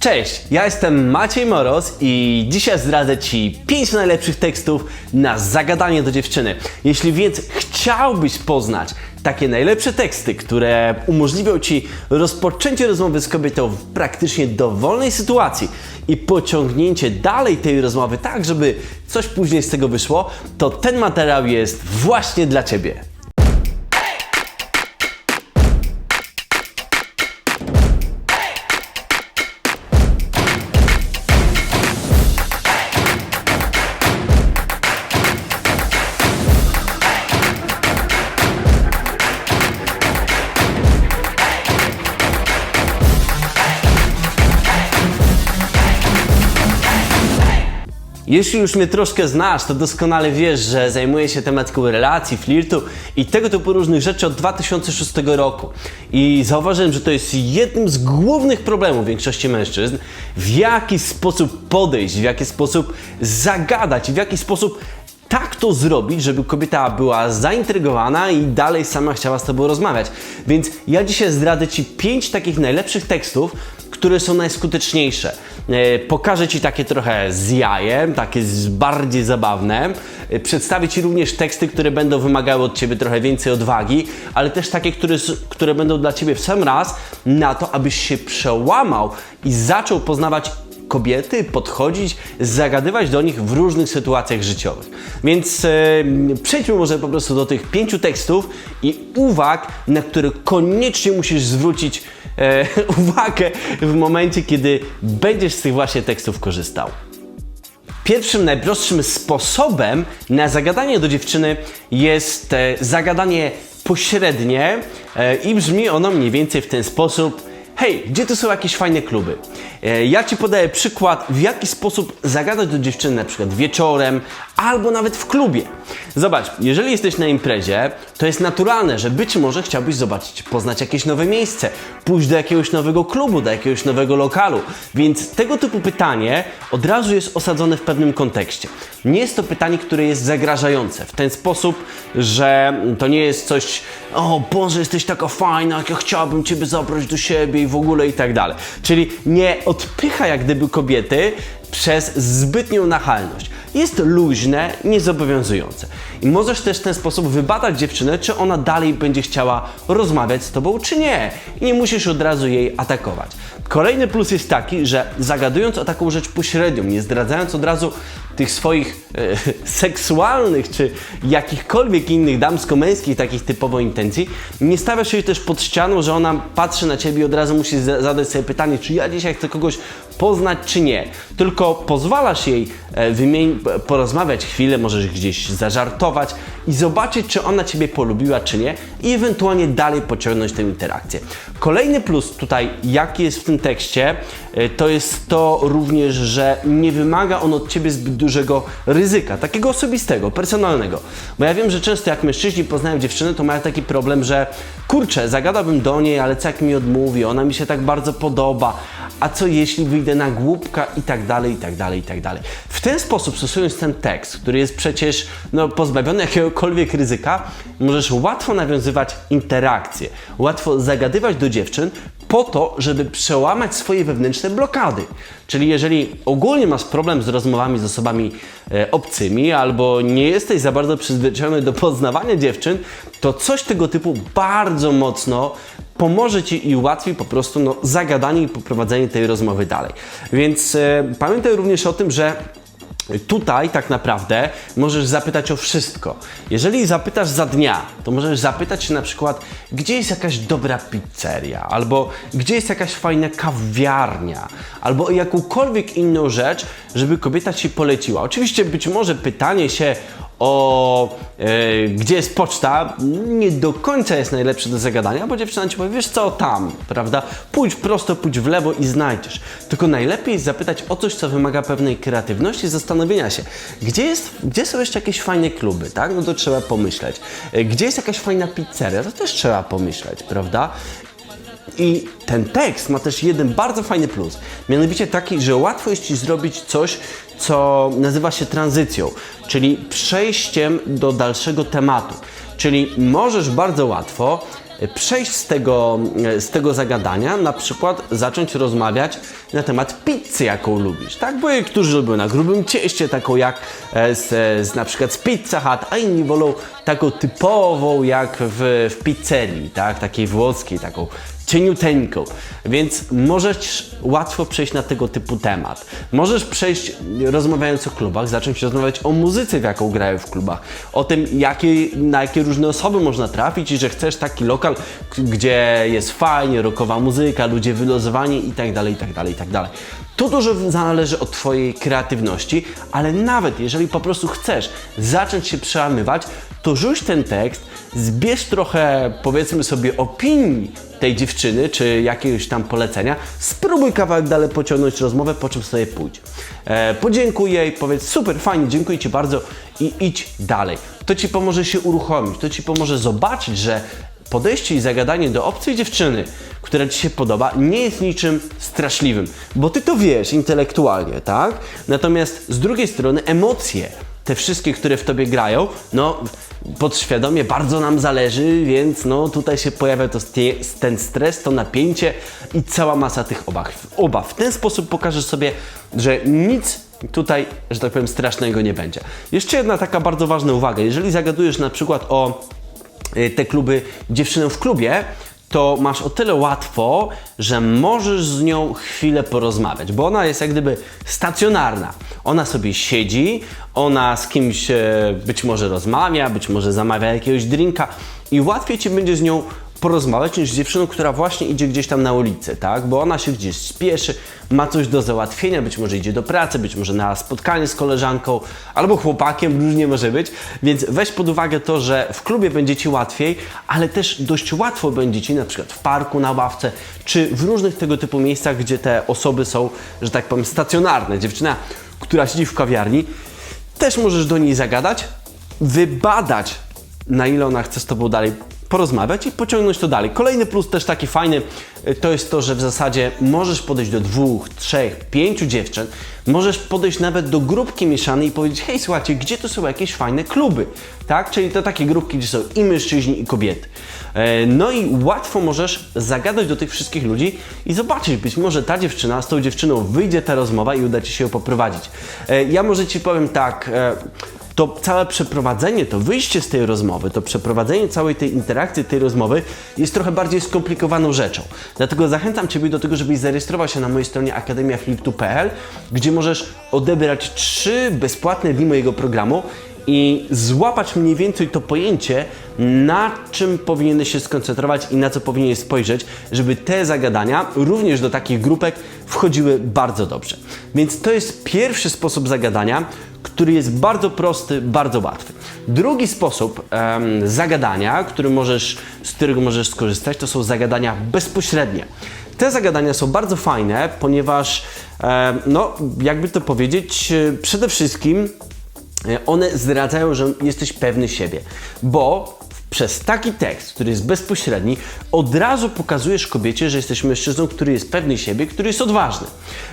Cześć, ja jestem Maciej Moros i dzisiaj zdradzę Ci 5 najlepszych tekstów na zagadanie do dziewczyny. Jeśli więc chciałbyś poznać takie najlepsze teksty, które umożliwią Ci rozpoczęcie rozmowy z kobietą w praktycznie dowolnej sytuacji i pociągnięcie dalej tej rozmowy tak, żeby coś później z tego wyszło, to ten materiał jest właśnie dla Ciebie. Jeśli już mnie troszkę znasz, to doskonale wiesz, że zajmuję się tematyką relacji, flirtu i tego typu różnych rzeczy od 2006 roku. I zauważyłem, że to jest jednym z głównych problemów większości mężczyzn, w jaki sposób podejść, w jaki sposób zagadać w jaki sposób tak to zrobić, żeby kobieta była zaintrygowana i dalej sama chciała z Tobą rozmawiać. Więc ja dzisiaj zdradzę Ci pięć takich najlepszych tekstów, które są najskuteczniejsze. E, Pokażę Ci takie trochę z jajem, takie bardziej zabawne. E, Przedstawię Ci również teksty, które będą wymagały od Ciebie trochę więcej odwagi, ale też takie, które, które będą dla Ciebie w sam raz na to, abyś się przełamał i zaczął poznawać kobiety, podchodzić, zagadywać do nich w różnych sytuacjach życiowych. Więc e, przejdźmy może po prostu do tych pięciu tekstów i uwag, na które koniecznie musisz zwrócić e, uwagę w momencie, kiedy będziesz z tych właśnie tekstów korzystał. Pierwszym, najprostszym sposobem na zagadanie do dziewczyny jest e, zagadanie pośrednie e, i brzmi ono mniej więcej w ten sposób. Hej, gdzie tu są jakieś fajne kluby? E, Ja Ci podaję przykład, w jaki sposób zagadać do dziewczyny, na przykład wieczorem albo nawet w klubie. Zobacz, jeżeli jesteś na imprezie, to jest naturalne, że być może chciałbyś zobaczyć, poznać jakieś nowe miejsce, pójść do jakiegoś nowego klubu, do jakiegoś nowego lokalu. Więc tego typu pytanie od razu jest osadzone w pewnym kontekście. Nie jest to pytanie, które jest zagrażające w ten sposób, że to nie jest coś, o Boże, jesteś taka fajna, jak ja chciałabym Ciebie zabrać do siebie i w ogóle i tak dalej. Czyli nie odpycha jak gdyby kobiety przez zbytnią nachalność. Jest luźne, niezobowiązujące. I możesz też w ten sposób wybadać dziewczynę, czy ona dalej będzie chciała rozmawiać z tobą, czy nie. I nie musisz od razu jej atakować. Kolejny plus jest taki, że zagadując o taką rzecz pośrednią, nie zdradzając od razu tych swoich e, seksualnych czy jakichkolwiek innych damsko-męskich takich typowo intencji, nie stawiasz jej też pod ścianą, że ona patrzy na ciebie i od razu musi za- zadać sobie pytanie, czy ja dzisiaj chcę kogoś poznać, czy nie. Tylko pozwalasz jej e, porozmawiać chwilę, możesz gdzieś zażartować i zobaczyć, czy ona ciebie polubiła, czy nie i ewentualnie dalej pociągnąć tę interakcję. Kolejny plus tutaj, jaki jest w tym tekście, to jest to również, że nie wymaga on od ciebie zbyt dużego ryzyka, takiego osobistego, personalnego. Bo ja wiem, że często jak mężczyźni poznają dziewczynę, to mają taki problem, że kurczę, zagadałbym do niej, ale co jak mi odmówi, ona mi się tak bardzo podoba, a co jeśli wyjdę na głupka i tak dalej, i tak dalej, i tak dalej. W ten sposób, stosując ten tekst, który jest przecież no, pozbawiony jakiegokolwiek ryzyka, możesz łatwo nawiązywać interakcje, łatwo zagadywać do dziewczyn po to, żeby przełamać swoje wewnętrzne blokady. Czyli jeżeli ogólnie masz problem z rozmowami z osobami e, obcymi albo nie jesteś za bardzo przyzwyczajony do poznawania dziewczyn, to coś tego typu bardzo mocno pomoże Ci i ułatwi po prostu no, zagadanie i poprowadzenie tej rozmowy dalej. Więc e, pamiętaj również o tym, że Tutaj tak naprawdę możesz zapytać o wszystko. Jeżeli zapytasz za dnia, to możesz zapytać się na przykład, gdzie jest jakaś dobra pizzeria, albo gdzie jest jakaś fajna kawiarnia, albo o jakąkolwiek inną rzecz, żeby kobieta ci poleciła. Oczywiście być może pytanie się o e, gdzie jest poczta nie do końca jest najlepsze do zagadania, bo dziewczyna ci powie, wiesz co, tam, prawda? Pójdź prosto, pójdź w lewo i znajdziesz. Tylko najlepiej jest zapytać o coś, co wymaga pewnej kreatywności, zastanowienia się, gdzie, jest, gdzie są jeszcze jakieś fajne kluby, tak? No to trzeba pomyśleć. E, Gdzie jest jakaś fajna pizzeria? To też trzeba pomyśleć, prawda? I ten tekst ma też jeden bardzo fajny plus. Mianowicie taki, że łatwo jest Ci zrobić coś, co nazywa się tranzycją, czyli przejściem do dalszego tematu. Czyli możesz bardzo łatwo e, przejść z tego, e, z tego zagadania, na przykład zacząć rozmawiać na temat pizzy, jaką lubisz, tak? Bo niektórzy lubią na grubym cieście, taką jak e, z, z, na przykład z Pizza Hut, a inni wolą taką typową jak w, w pizzerii, tak? Takiej włoskiej, taką cieniuteńką, więc możesz łatwo przejść na tego typu temat. Możesz przejść, rozmawiając o klubach, zacząć rozmawiać o muzyce, w jaką grają w klubach, o tym, jakie, na jakie różne osoby można trafić i że chcesz taki lokal, gdzie jest fajnie, rockowa muzyka, ludzie wylozowani i tak dalej, To dużo zależy od Twojej kreatywności, ale nawet jeżeli po prostu chcesz zacząć się przełamywać, to rzuć ten tekst, zbierz trochę, powiedzmy sobie, opinii tej dziewczyny, czy jakiegoś tam polecenia, spróbuj kawałek dalej pociągnąć rozmowę, po czym sobie pójdź. E, podziękuj jej, powiedz super, fajnie, dziękuję Ci bardzo i idź dalej. To Ci pomoże się uruchomić, to Ci pomoże zobaczyć, że podejście i zagadanie do obcej dziewczyny, która Ci się podoba, nie jest niczym straszliwym, bo Ty to wiesz intelektualnie, tak? Natomiast z drugiej strony emocje, te wszystkie, które w Tobie grają, no podświadomie bardzo nam zależy, więc no tutaj się pojawia to ten stres, to napięcie i cała masa tych obaw. obaw. W ten sposób pokażesz sobie, że nic tutaj, że tak powiem, strasznego nie będzie. Jeszcze jedna taka bardzo ważna uwaga. Jeżeli zagadujesz na przykład o te kluby dziewczynę w klubie, to masz o tyle łatwo, że możesz z nią chwilę porozmawiać, bo ona jest jak gdyby stacjonarna. Ona sobie siedzi, ona z kimś e, być może rozmawia, być może zamawia jakiegoś drinka i łatwiej ci będzie z nią porozmawiać niż z dziewczyną, która właśnie idzie gdzieś tam na ulicę, tak? Bo ona się gdzieś spieszy, ma coś do załatwienia, być może idzie do pracy, być może na spotkanie z koleżanką albo chłopakiem, różnie może być. Więc weź pod uwagę to, że w klubie będzie Ci łatwiej, ale też dość łatwo będzie Ci na przykład w parku, na ławce, czy w różnych tego typu miejscach, gdzie te osoby są, że tak powiem, stacjonarne. Dziewczyna, która siedzi w kawiarni, też możesz do niej zagadać, wybadać, na ile ona chce z Tobą dalej porozmawiać i pociągnąć to dalej. Kolejny plus też taki fajny y, to jest to, że w zasadzie możesz podejść do dwóch, trzech, pięciu dziewczyn, możesz podejść nawet do grupki mieszanej i powiedzieć, hej słuchajcie, gdzie tu są jakieś fajne kluby, tak? Czyli to takie grupki, gdzie są i mężczyźni i kobiety. E, No i łatwo możesz zagadać do tych wszystkich ludzi i zobaczyć, być może ta dziewczyna, z tą dziewczyną wyjdzie ta rozmowa i uda Ci się ją poprowadzić. E, Ja może Ci powiem tak, e, to całe przeprowadzenie, to wyjście z tej rozmowy, to przeprowadzenie całej tej interakcji, tej rozmowy jest trochę bardziej skomplikowaną rzeczą. Dlatego zachęcam Ciebie do tego, żebyś zarejestrował się na mojej stronie akademiaflip2.pl, gdzie możesz odebrać trzy bezpłatne dni mojego programu i złapać mniej więcej to pojęcie, na czym powinieneś się skoncentrować i na co powinieneś spojrzeć, żeby te zagadania również do takich grupek wchodziły bardzo dobrze. Więc to jest pierwszy sposób zagadania, który jest bardzo prosty, bardzo łatwy. Drugi sposób em, zagadania, który możesz, z którego możesz skorzystać, to są zagadania bezpośrednie. Te zagadania są bardzo fajne, ponieważ, em, no, jakby to powiedzieć, e, przede wszystkim E, one zdradzają, że jesteś pewny siebie, bo przez taki tekst, który jest bezpośredni, od razu pokazujesz kobiecie, że jesteś mężczyzną, który jest pewny siebie, który jest odważny.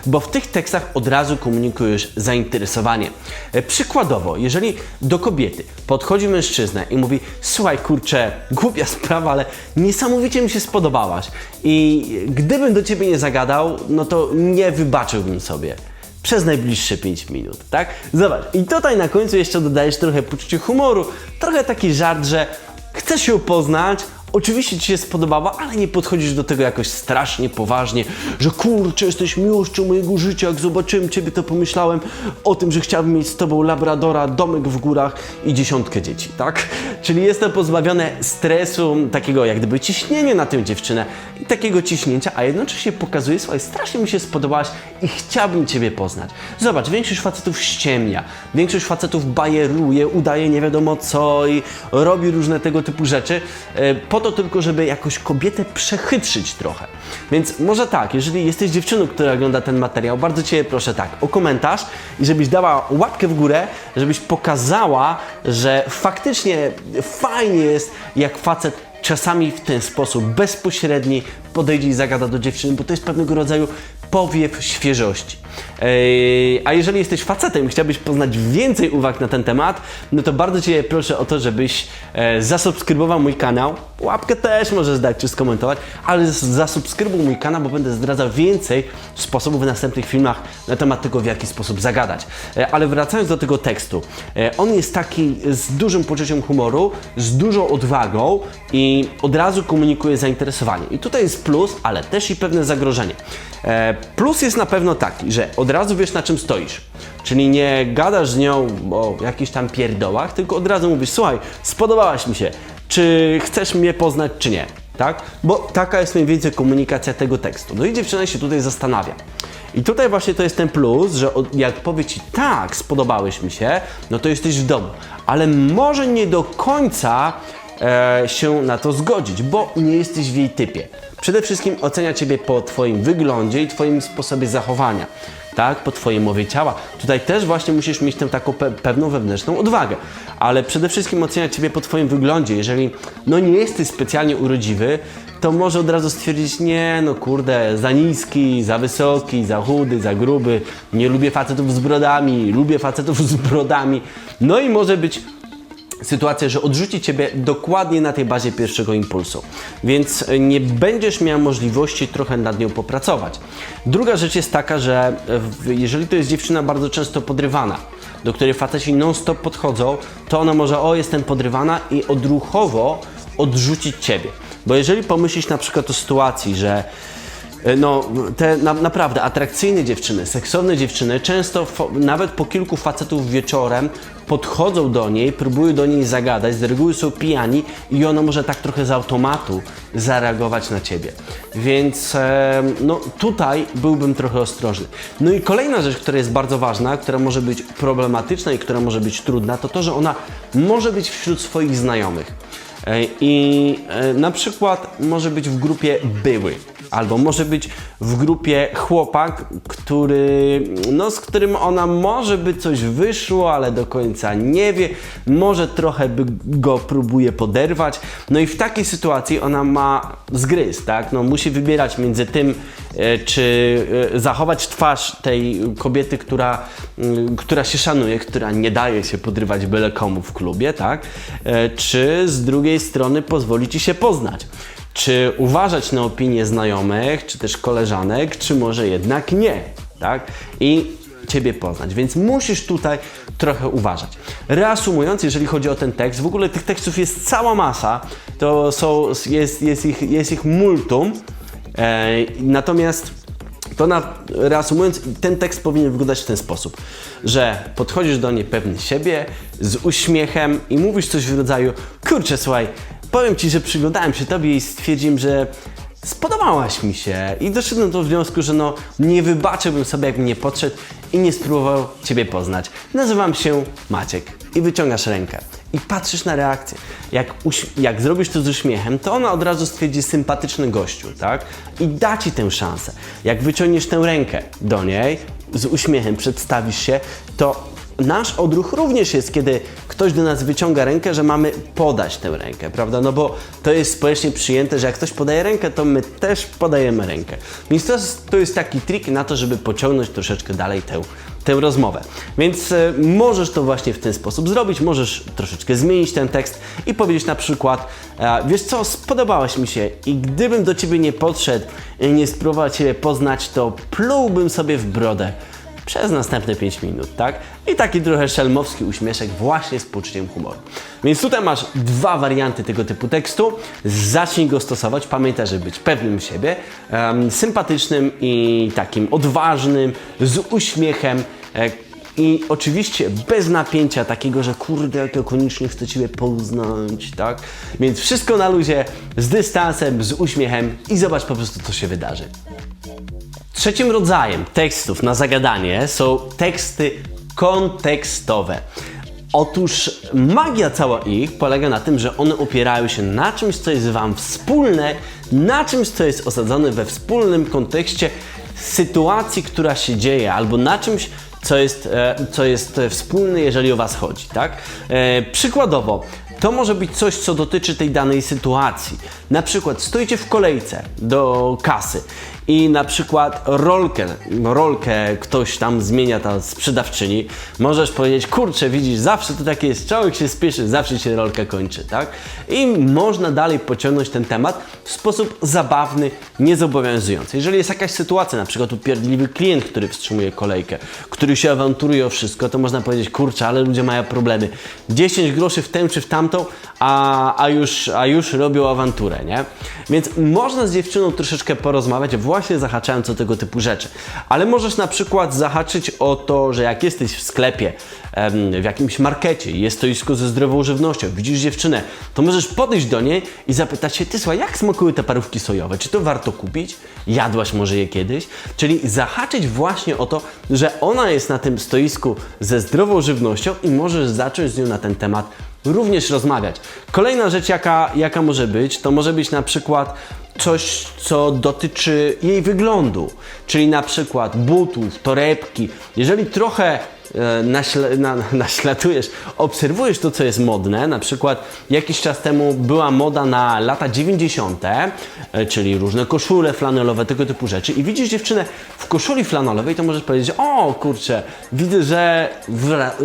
Bo w tych tekstach od razu komunikujesz zainteresowanie. E, Przykładowo, jeżeli do kobiety podchodzi mężczyzna i mówi: Słuchaj, kurczę, głupia sprawa, ale niesamowicie mi się spodobałaś. I gdybym do ciebie nie zagadał, no to nie wybaczyłbym sobie przez najbliższe 5 minut, tak? Zobacz, i tutaj na końcu jeszcze dodajesz trochę poczucie humoru, trochę taki żart, że chcesz ją poznać, oczywiście Ci się spodobała, ale nie podchodzisz do tego jakoś strasznie poważnie, że kurczę, jesteś miłością mojego życia, jak zobaczyłem Ciebie, to pomyślałem o tym, że chciałbym mieć z Tobą labradora, domek w górach i dziesiątkę dzieci, tak? Czyli jest to pozbawione stresu, takiego jak gdyby ciśnienia na tę dziewczynę i takiego ciśnięcia, a jednocześnie pokazuje, słuchaj, strasznie mi się spodobałaś i chciałbym Ciebie poznać. Zobacz, większość facetów ściemnia, większość facetów bajeruje, udaje nie wiadomo co i robi różne tego typu rzeczy, e, po to tylko, żeby jakoś kobietę przechytrzyć trochę. Więc może tak, jeżeli jesteś dziewczyną, która ogląda ten materiał, bardzo Cię proszę tak, o komentarz i żebyś dała łapkę w górę, żebyś pokazała, że faktycznie fajnie jest, jak facet czasami w ten sposób bezpośredni podejdzie i zagada do dziewczyny, bo to jest pewnego rodzaju powiew świeżości. A jeżeli jesteś facetem i chciałbyś poznać więcej uwag na ten temat, no to bardzo Cię proszę o to, żebyś e, zasubskrybował mój kanał. Łapkę też możesz dać czy skomentować, ale zasubskrybuj mój kanał, bo będę zdradzał więcej sposobów w następnych filmach na temat tego, w jaki sposób zagadać. E, Ale wracając do tego tekstu, e, on jest taki z dużym poczuciem humoru, z dużą odwagą i od razu komunikuje zainteresowanie. I tutaj jest plus, ale też i pewne zagrożenie. E, Plus jest na pewno taki, że od razu wiesz na czym stoisz. Czyli nie gadasz z nią o jakichś tam pierdołach, tylko od razu mówisz, słuchaj, spodobałaś mi się, czy chcesz mnie poznać, czy nie. Tak? Bo taka jest mniej więcej komunikacja tego tekstu. No i dziewczyna się tutaj zastanawia. I tutaj właśnie to jest ten plus, że jak powie ci tak, spodobałeś mi się, no to jesteś w domu. Ale może nie do końca e, się na to zgodzić, bo nie jesteś w jej typie. Przede wszystkim ocenia Ciebie po Twoim wyglądzie i Twoim sposobie zachowania, tak? Po Twojej mowie ciała. Tutaj też właśnie musisz mieć tę taką pe pewną wewnętrzną odwagę, ale przede wszystkim ocenia Ciebie po Twoim wyglądzie. Jeżeli no nie jesteś specjalnie urodziwy, to może od razu stwierdzić, nie no kurde, za niski, za wysoki, za chudy, za gruby, nie lubię facetów z brodami, lubię facetów z brodami. No i może być sytuacja, że odrzuci Ciebie dokładnie na tej bazie pierwszego impulsu. Więc nie będziesz miał możliwości trochę nad nią popracować. Druga rzecz jest taka, że jeżeli to jest dziewczyna bardzo często podrywana, do której faceci non-stop podchodzą, to ona może, o jestem podrywana i odruchowo odrzucić Ciebie. Bo jeżeli pomyślisz na przykład o sytuacji, że No, te na, naprawdę atrakcyjne dziewczyny, seksowne dziewczyny, często fo, nawet po kilku facetów wieczorem podchodzą do niej, próbują do niej zagadać, z reguły są pijani i ona może tak trochę z automatu zareagować na ciebie. Więc e, no, tutaj byłbym trochę ostrożny. No i kolejna rzecz, która jest bardzo ważna, która może być problematyczna i która może być trudna, to to, że ona może być wśród swoich znajomych. E, I e, na przykład może być w grupie były, albo może być w grupie chłopak, który, no, z którym ona może by coś wyszło, ale do końca nie wie, może trochę by go próbuje poderwać. No i w takiej sytuacji ona ma zgryz, tak? No, musi wybierać między tym, e, czy e, zachować twarz tej kobiety, która, mm, która się szanuje, która nie daje się podrywać byle komu w klubie, tak? E, Czy z drugiej strony pozwoli ci się poznać? Czy uważać na opinię znajomych, czy też koleżanek, czy może jednak nie, tak? I Ciebie poznać, więc musisz tutaj trochę uważać. Reasumując, jeżeli chodzi o ten tekst, w ogóle tych tekstów jest cała masa, to są, jest, jest, ich, jest ich multum, e, natomiast to na, reasumując, ten tekst powinien wyglądać w ten sposób, że podchodzisz do niej pewny siebie, z uśmiechem i mówisz coś w rodzaju kurczę, słuchaj, powiem Ci, że przyglądałem się Tobie i stwierdziłem, że spodobałaś mi się i doszedłem do wniosku, że no nie wybaczyłbym sobie, jakbym nie podszedł i nie spróbował Ciebie poznać. Nazywam się Maciek i wyciągasz rękę i patrzysz na reakcję. Jak, jak zrobisz to z uśmiechem, to ona od razu stwierdzi sympatyczny gościu, tak? I da Ci tę szansę. Jak wyciągniesz tę rękę do niej, z uśmiechem przedstawisz się, to nasz odruch również jest, kiedy ktoś do nas wyciąga rękę, że mamy podać tę rękę, prawda? No bo to jest społecznie przyjęte, że jak ktoś podaje rękę, to my też podajemy rękę. Więc to jest, to jest taki trik na to, żeby pociągnąć troszeczkę dalej tę, tę rozmowę. Więc e, możesz to właśnie w ten sposób zrobić, możesz troszeczkę zmienić ten tekst i powiedzieć na przykład, e, wiesz co, spodobałeś mi się i gdybym do Ciebie nie podszedł i nie spróbował Ciebie poznać, to plułbym sobie w brodę przez następne 5 minut, tak? I taki trochę szelmowski uśmieszek właśnie z poczuciem humoru. Więc tutaj masz dwa warianty tego typu tekstu. Zacznij go stosować. Pamiętaj, żeby być pewnym siebie, em, sympatycznym i takim odważnym, z uśmiechem. E, i oczywiście bez napięcia takiego, że kurde, jak ja koniecznie chcę Ciebie poznać, tak? Więc wszystko na luzie, z dystansem, z uśmiechem i zobacz po prostu, co się wydarzy. Trzecim rodzajem tekstów na zagadanie są teksty kontekstowe. Otóż magia cała ich polega na tym, że one opierają się na czymś, co jest Wam wspólne, na czymś, co jest osadzone we wspólnym kontekście sytuacji, która się dzieje, albo na czymś, co jest, e, co jest e, wspólne, jeżeli o Was chodzi, tak? E, przykładowo, To może być coś, co dotyczy tej danej sytuacji. Na przykład stoicie w kolejce do kasy i na przykład rolkę, rolkę ktoś tam zmienia ta sprzedawczyni, możesz powiedzieć, kurczę, widzisz, zawsze to takie jest, człowiek się spieszy, zawsze się rolka kończy, tak? I można dalej pociągnąć ten temat w sposób zabawny, niezobowiązujący. Jeżeli jest jakaś sytuacja, na przykład upierdliwy klient, który wstrzymuje kolejkę, który się awanturuje o wszystko, to można powiedzieć, kurczę, ale ludzie mają problemy. 10 groszy w tę czy w tamtą, a, a, już, a już robią awanturę, nie? Więc można z dziewczyną troszeczkę porozmawiać, właśnie zahaczając o tego typu rzeczy. Ale możesz na przykład zahaczyć o to, że jak jesteś w sklepie, w jakimś markecie, jest stoisko ze zdrową żywnością, widzisz dziewczynę, to możesz podejść do niej i zapytać się, ty słuchaj, jak smakują te parówki sojowe? Czy to warto kupić? Jadłaś może je kiedyś? Czyli zahaczyć właśnie o to, że ona jest na tym stoisku ze zdrową żywnością i możesz zacząć z nią na ten temat również rozmawiać. Kolejna rzecz, jaka, jaka może być, to może być na przykład coś, co dotyczy jej wyglądu, czyli na przykład butów, torebki. Jeżeli trochę e, naśle, na, naśladujesz, obserwujesz to, co jest modne, na przykład jakiś czas temu była moda na lata 90., e, czyli różne koszule flanelowe, tego typu rzeczy i widzisz dziewczynę w koszuli flanelowej, to możesz powiedzieć, o kurczę, widzę, że,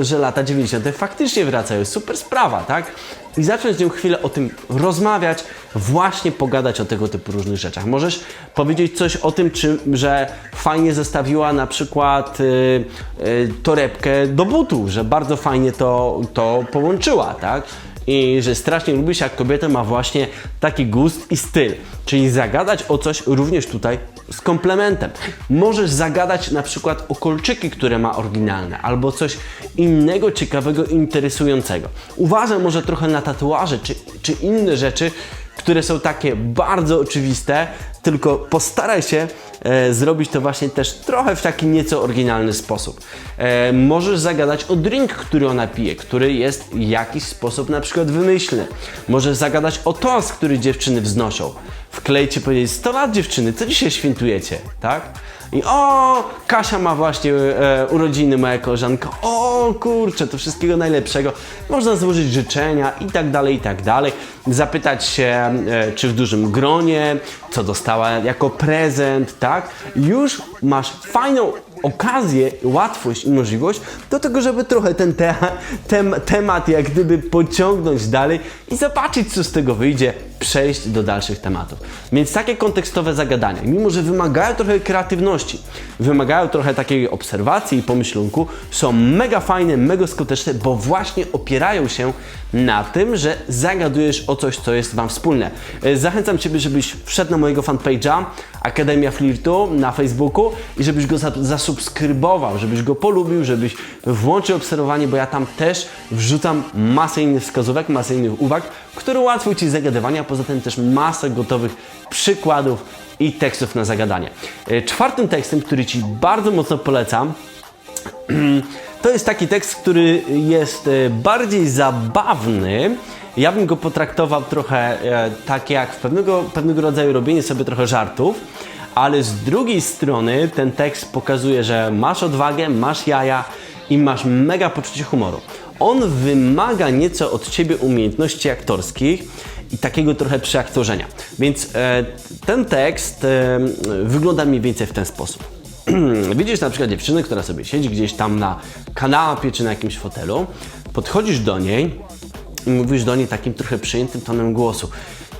że lata 90. faktycznie wracają, super sprawa, tak? I zacząć z nią chwilę o tym rozmawiać, właśnie pogadać o tego typu różnych rzeczach. Możesz powiedzieć coś o tym, czy, że fajnie zestawiła na przykład y, y, torebkę do butów, że bardzo fajnie to, to połączyła, tak? I że strasznie lubisz, jak kobieta ma właśnie taki gust i styl. Czyli zagadać o coś również tutaj z komplementem. Możesz zagadać na przykład o kolczyki, które ma oryginalne, albo coś innego ciekawego, interesującego. Uważaj może trochę na tatuaże, czy, czy inne rzeczy, które są takie bardzo oczywiste, tylko postaraj się e, zrobić to właśnie też trochę w taki nieco oryginalny sposób. E, możesz zagadać o drink, który ona pije, który jest w jakiś sposób na przykład wymyślny. Możesz zagadać o toast, który dziewczyny wznoszą. Wklejcie powiedzieć 100 lat dziewczyny, co dzisiaj świętujecie, tak? I o, Kasia ma właśnie e, urodziny, moja koleżanka. O, kurczę, to wszystkiego najlepszego. Można złożyć życzenia i tak dalej, i tak dalej. Zapytać się, e, czy w dużym gronie, co dostała jako prezent, tak? Już masz fajną okazję, łatwość i możliwość do tego, żeby trochę ten te tem temat jak gdyby pociągnąć dalej i zobaczyć, co z tego wyjdzie, przejść do dalszych tematów. Więc takie kontekstowe zagadania, mimo że wymagają trochę kreatywności, wymagają trochę takiej obserwacji i pomyślunku, są mega fajne, mega skuteczne, bo właśnie opierają się na tym, że zagadujesz o coś, co jest Wam wspólne. E, Zachęcam Ciebie, żebyś wszedł na mojego fanpage'a Akademia Flirtu na Facebooku i żebyś go za- zasubskrybował, żebyś go polubił, żebyś włączył obserwowanie, bo ja tam też wrzucam masę innych wskazówek, masę innych uwag, które ułatwią Ci zagadywanie, a poza tym też masę gotowych przykładów i tekstów na zagadanie. E, Czwartym tekstem, który Ci bardzo mocno polecam, to jest taki tekst, który jest e, bardziej zabawny. Ja bym go potraktował trochę e, tak jak w pewnego, pewnego rodzaju robienie sobie trochę żartów, ale z drugiej strony ten tekst pokazuje, że masz odwagę, masz jaja i masz mega poczucie humoru. On wymaga nieco od ciebie umiejętności aktorskich i takiego trochę przeaktorzenia. Więc e, ten tekst e, wygląda mniej więcej w ten sposób. Widzisz na przykład dziewczynę, która sobie siedzi gdzieś tam na kanapie czy na jakimś fotelu, podchodzisz do niej i mówisz do niej takim trochę przyjętym tonem głosu.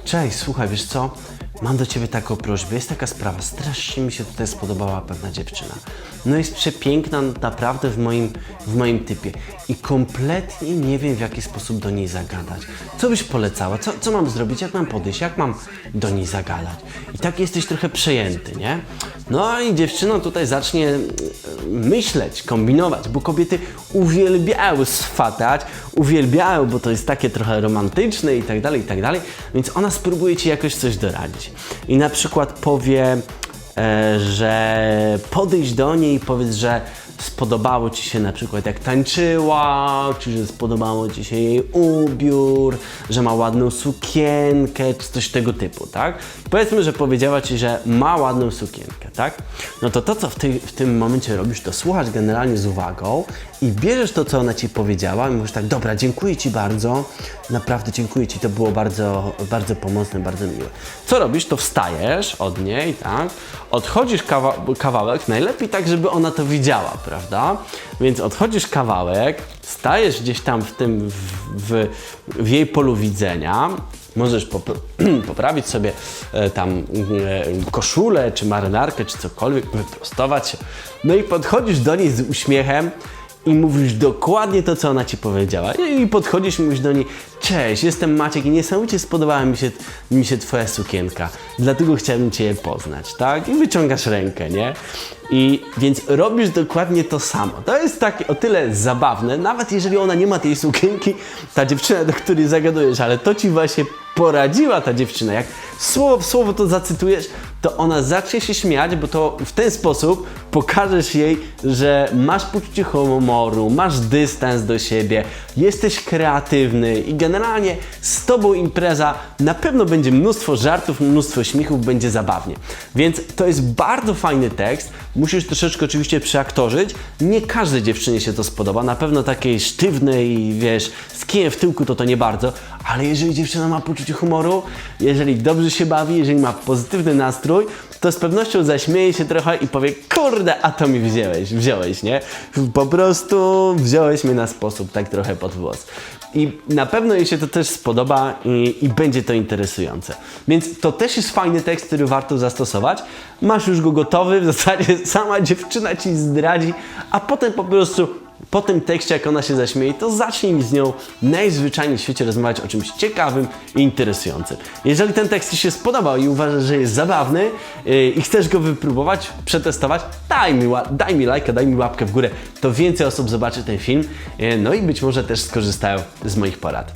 Cześć, słuchaj, wiesz co? Mam do Ciebie taką prośbę, jest taka sprawa, strasznie mi się tutaj spodobała pewna dziewczyna. No jest przepiękna naprawdę w moim, w moim typie i kompletnie nie wiem w jaki sposób do niej zagadać. Co byś polecała? Co, co mam zrobić? Jak mam podejść? Jak mam do niej zagadać? I tak jesteś trochę przejęty, nie? No i dziewczyna tutaj zacznie e, myśleć, kombinować, bo kobiety uwielbiają swatać, uwielbiają, bo to jest takie trochę romantyczne i tak dalej, i tak dalej, więc ona spróbuje Ci jakoś coś doradzić. I na przykład powie, e, że podejść do niej i powiedz, że spodobało Ci się na przykład jak tańczyła, czy że spodobało Ci się jej ubiór, że ma ładną sukienkę, czy coś tego typu, tak? Powiedzmy, że powiedziała Ci, że ma ładną sukienkę, tak? No to to, co w, tej, w tym momencie robisz, to słuchasz generalnie z uwagą i bierzesz to, co ona Ci powiedziała i mówisz tak, dobra, dziękuję Ci bardzo, naprawdę dziękuję Ci, to było bardzo, bardzo pomocne, bardzo miłe. Co robisz, to wstajesz od niej, tak? Odchodzisz kawa kawałek, najlepiej tak, żeby ona to widziała, prawda? Więc odchodzisz kawałek, stajesz gdzieś tam w tym, w, w, w jej polu widzenia, Możesz pop poprawić sobie e, tam e, koszulę, czy marynarkę, czy cokolwiek, wyprostować się. No i podchodzisz do niej z uśmiechem i mówisz dokładnie to, co ona ci powiedziała. I podchodzisz i mówisz do niej, cześć, jestem Maciek i niesamowicie spodobała mi się, mi się twoja sukienka, dlatego chciałbym cię poznać, tak? I wyciągasz rękę, nie? I więc robisz dokładnie to samo. To jest takie o tyle zabawne, nawet jeżeli ona nie ma tej sukienki, ta dziewczyna, do której zagadujesz, ale to ci właśnie poradziła ta dziewczyna. Jak słowo w słowo to zacytujesz, to ona zacznie się śmiać, bo to w ten sposób pokażesz jej, że masz poczucie humoru, masz dystans do siebie, jesteś kreatywny i generalnie z tobą impreza na pewno będzie mnóstwo żartów, mnóstwo śmiechów, będzie zabawnie. Więc to jest bardzo fajny tekst. Musisz troszeczkę oczywiście przeaktorzyć. Nie każdej dziewczynie się to spodoba. Na pewno takiej sztywnej, wiesz, z kijem w tyłku to to nie bardzo, ale jeżeli dziewczyna ma poczucie humoru, jeżeli dobrze się bawi, jeżeli ma pozytywny nastrój, to z pewnością zaśmieje się trochę i powie, kurde, a to mi wziąłeś, wziąłeś, nie? Po prostu wziąłeś mnie na sposób tak trochę pod włos. I na pewno jej się to też spodoba i, i, będzie to interesujące. Więc to też jest fajny tekst, który warto zastosować. Masz już go gotowy, w zasadzie sama dziewczyna ci zdradzi, a potem po prostu po tym tekście, jak ona się zaśmieje, to zacznij z nią najzwyczajniej w świecie rozmawiać o czymś ciekawym i interesującym. Jeżeli ten tekst Ci się spodobał i uważasz, że jest zabawny yy, i chcesz go wypróbować, przetestować, daj mi, daj mi lajka, daj mi łapkę w górę, to więcej osób zobaczy ten film, yy, no i być może też skorzystają z moich porad.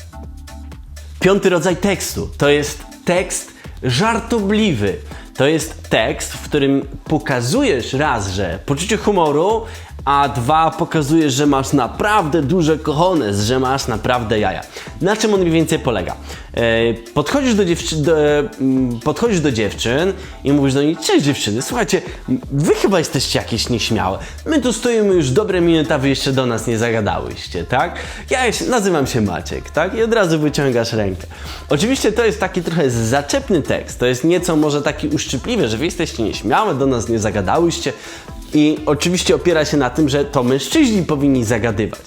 Piąty rodzaj tekstu to jest tekst żartobliwy. To jest tekst, w którym pokazujesz raz, że poczucie humoru, a dwa pokazujesz, że masz naprawdę duże kochones, że masz naprawdę jaja. Na czym on mniej więcej polega? E, podchodzisz do, dziewczy- do, mm, podchodzisz do dziewczyn i mówisz do nich, cześć dziewczyny, słuchajcie, wy chyba jesteście jakieś nieśmiałe. My tu stoimy już dobre minuty, a wy jeszcze do nas nie zagadałyście, tak? Ja nazywam się Maciek, tak? I od razu wyciągasz rękę. Oczywiście to jest taki trochę zaczepny tekst, to jest nieco może taki uszczypliwy, że wy jesteście nieśmiałe, do nas nie zagadałyście, i oczywiście opiera się na tym, że to mężczyźni powinni zagadywać.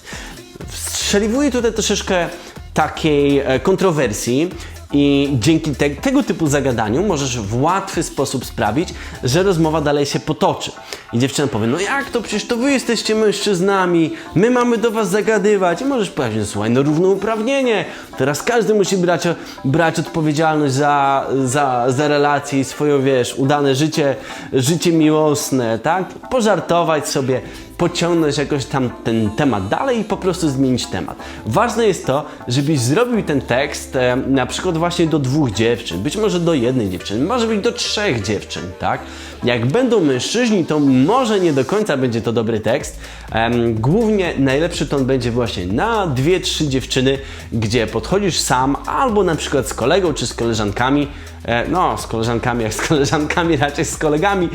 Wstrzeliwuje tutaj troszeczkę takiej e, kontrowersji i dzięki te, tego typu zagadaniu możesz w łatwy sposób sprawić, że rozmowa dalej się potoczy. I dziewczyna powie, no jak to, przecież to wy jesteście mężczyznami, my mamy do was zagadywać. I możesz powiedzieć, no słuchaj, no równouprawnienie, teraz każdy musi brać, brać odpowiedzialność za, za, za relacje i swoje, wiesz, udane życie, życie miłosne, tak? Pożartować sobie, pociągnąć jakoś tam ten temat dalej i po prostu zmienić temat. Ważne jest to, żebyś zrobił ten tekst e, na przykład właśnie do dwóch dziewczyn, być może do jednej dziewczyny, może być do trzech dziewczyn, tak? Jak będą mężczyźni, to może nie do końca będzie to dobry tekst. E, głównie najlepszy ton będzie właśnie na dwie, trzy dziewczyny, gdzie podchodzisz sam albo na przykład z kolegą czy z koleżankami, no, z koleżankami, jak z koleżankami, raczej z kolegami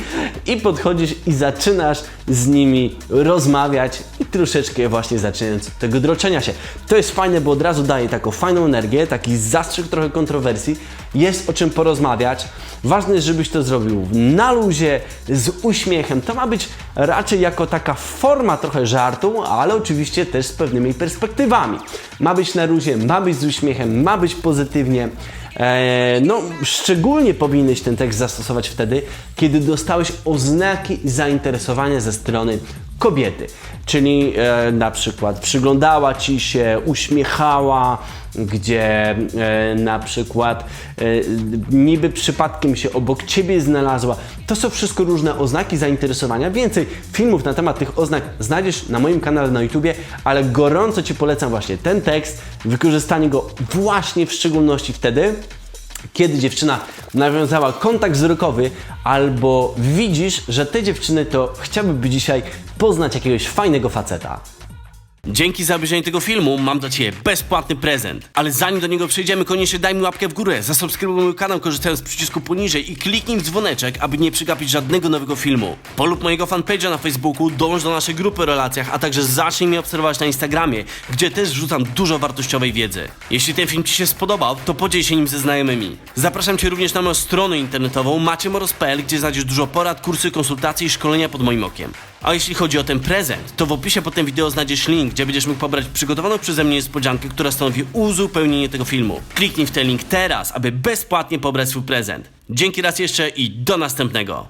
i podchodzisz i zaczynasz z nimi rozmawiać i troszeczkę właśnie zaczynając od tego droczenia się. To jest fajne, bo od razu daje taką fajną energię, taki zastrzyk trochę kontrowersji, jest o czym porozmawiać. Ważne jest, żebyś to zrobił na luzie, z uśmiechem. To ma być raczej jako taka forma trochę żartu, ale oczywiście też z pewnymi perspektywami. Ma być na luzie, ma być z uśmiechem, ma być pozytywnie. Eee, no, szczególnie powinieneś ten tekst zastosować wtedy, kiedy dostałeś oznaki zainteresowania ze strony kobiety. Czyli e, na przykład przyglądała ci się, uśmiechała, gdzie e, na przykład e, niby przypadkiem się obok ciebie znalazła. To są wszystko różne oznaki zainteresowania. Więcej filmów na temat tych oznak znajdziesz na moim kanale na YouTubie, ale gorąco ci polecam właśnie ten tekst, wykorzystanie go właśnie w szczególności wtedy, kiedy dziewczyna nawiązała kontakt wzrokowy, albo widzisz, że te dziewczyny to chciałyby dzisiaj poznać jakiegoś fajnego faceta. Dzięki za obejrzenie tego filmu mam dla Ciebie bezpłatny prezent. Ale zanim do niego przejdziemy, koniecznie daj mi łapkę w górę, zasubskrybuj mój kanał korzystając z przycisku poniżej i kliknij w dzwoneczek, aby nie przegapić żadnego nowego filmu. Polub mojego fanpage'a na Facebooku, dołącz do naszej grupy o relacjach, a także zacznij mnie obserwować na Instagramie, gdzie też wrzucam dużo wartościowej wiedzy. Jeśli ten film Ci się spodobał, to podziel się nim ze znajomymi. Zapraszam Cię również na moją stronę internetową maciemoros.pl, gdzie znajdziesz dużo porad, kursy, konsultacje i szkolenia pod moim okiem. A jeśli chodzi o ten prezent, to w opisie pod tym wideo znajdziesz link, gdzie będziesz mógł pobrać przygotowaną przeze mnie niespodziankę, która stanowi uzupełnienie tego filmu. Kliknij w ten link teraz, aby bezpłatnie pobrać swój prezent. Dzięki raz jeszcze i do następnego.